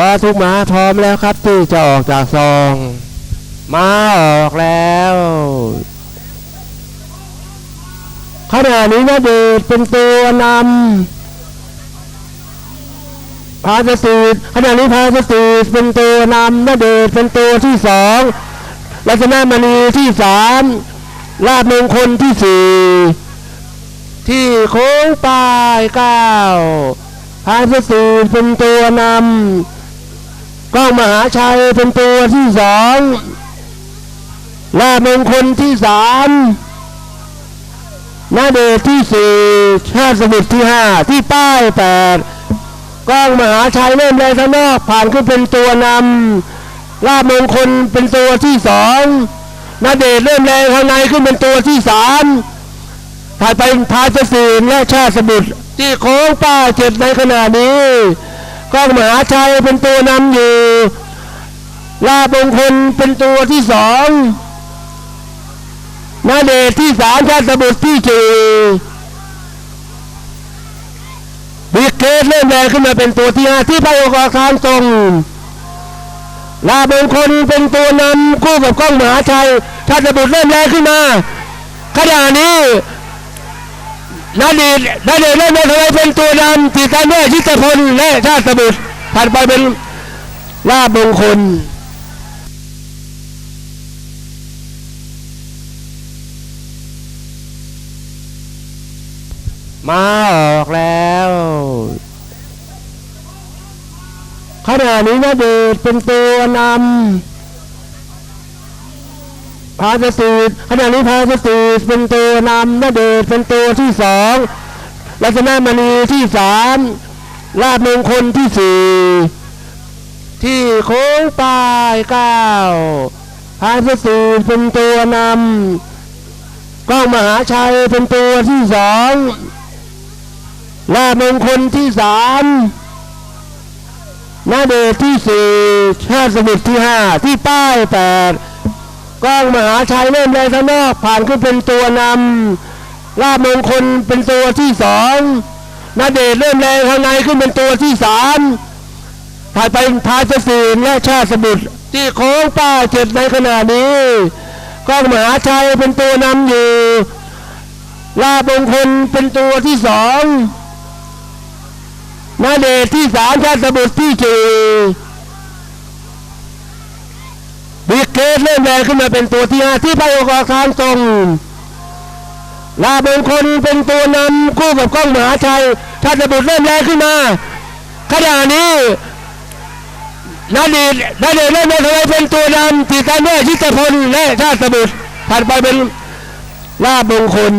พอทุกหมาพร้อมแล้วครับที่จะออกจากซองมาออกแล้วขณะนี้นะเดชเป็นตัวนำพาสตีดขณะนี้พาสตีดเป็นตัวนำนะเดชเป็นตัวที่สองลักษณะมณีที่สามลาบมงคลที่สี่ที่โค้งปลายเก้าพาสตีดเป็นตัวนำ ก้องมหาชัยเป็นตัวที่สองลาบมงคลที่สามนาเดชที่สี่ชาติสมุทรที่ห้าที่ป้ายแปดก้องมหาชัยเริ่มแรงข้างนอกผ่านขึ้นเป็นตัวนำลาบมงคลเป็นตัวที่สองนาเดชเริ่มแรงข้างในขึ้นเป็นตัวที่สามถ่ายไปพาสศีลและชาติสมุทรที่โค้งป้ายเจ็ดในขณะนี้ ก้องมหาชัยเป็นตัวนำอยู่ ลาบงคลเป็นตัวที่สองนาเดชที่สามชาติสมุทรที่สี่บิ๊กเกตเริ่มแรงขึ้นมาเป็นตัวที่ห้าที่ไปออกทางตรงลาบงคลเป็นตัวนำคู่กับก้องมหาชัยชาติสมุทรเริ่มแรงขึ้นมาขณะนี้ นาดีนาดีตเล่นนทำไมเป็นตัวนำติดตามด้วยชิตพลและชาติสมุทรถัดไปเป็นลาบมงคลมาออกแล้วขณะนี้นาเดชเป็นตัวนำ พาสตีดขณะนี้พาสตีดเป็นตัวนำนาเดชเป็นตัวที่สองลักษณะมณีที่สามลาบมงคลที่สี่ที่โค้งปลายเก้าพาสตีดเป็นตัวนำก้องมหาชัยเป็นตัวที่สองลาบมงคลที่สามนาเดชที่สี่ชาติสมุทรที่ห้าที่ป้ายแปด ก้องมหาชัยเริ่มแรงข้างนอกผ่านขึ้นเป็นตัวนำลาบมงคลเป็นตัวที่สองนาเดชเริ่มแรงข้างในขึ้นเป็นตัวที่สามถ่ายไปพาสศีลและชาติสมุทรที่โค้งป้าเจ็ดในขณะนี้ก้องมหาชัยเป็นตัวนำอยู่ ลาบมงคลเป็นตัวที่สองนาเดชที่สามชาติสมุทรที่สี่ ศเริ่มแรงขึ้นมาเป็นตัวที่ห้าที่ไปออกทางตรงลาบงคลเป็นตัวนำคู่กับก้องมหาชัยชาติบุตรเริ่มแรงขึ้นมาขณะนี้นาดีนาดีเริ่มแรงขึ้นมเป็นตัวนำติดตารด้วยชิตพลและชาติบุตรถัดไปเป็นลาบงคล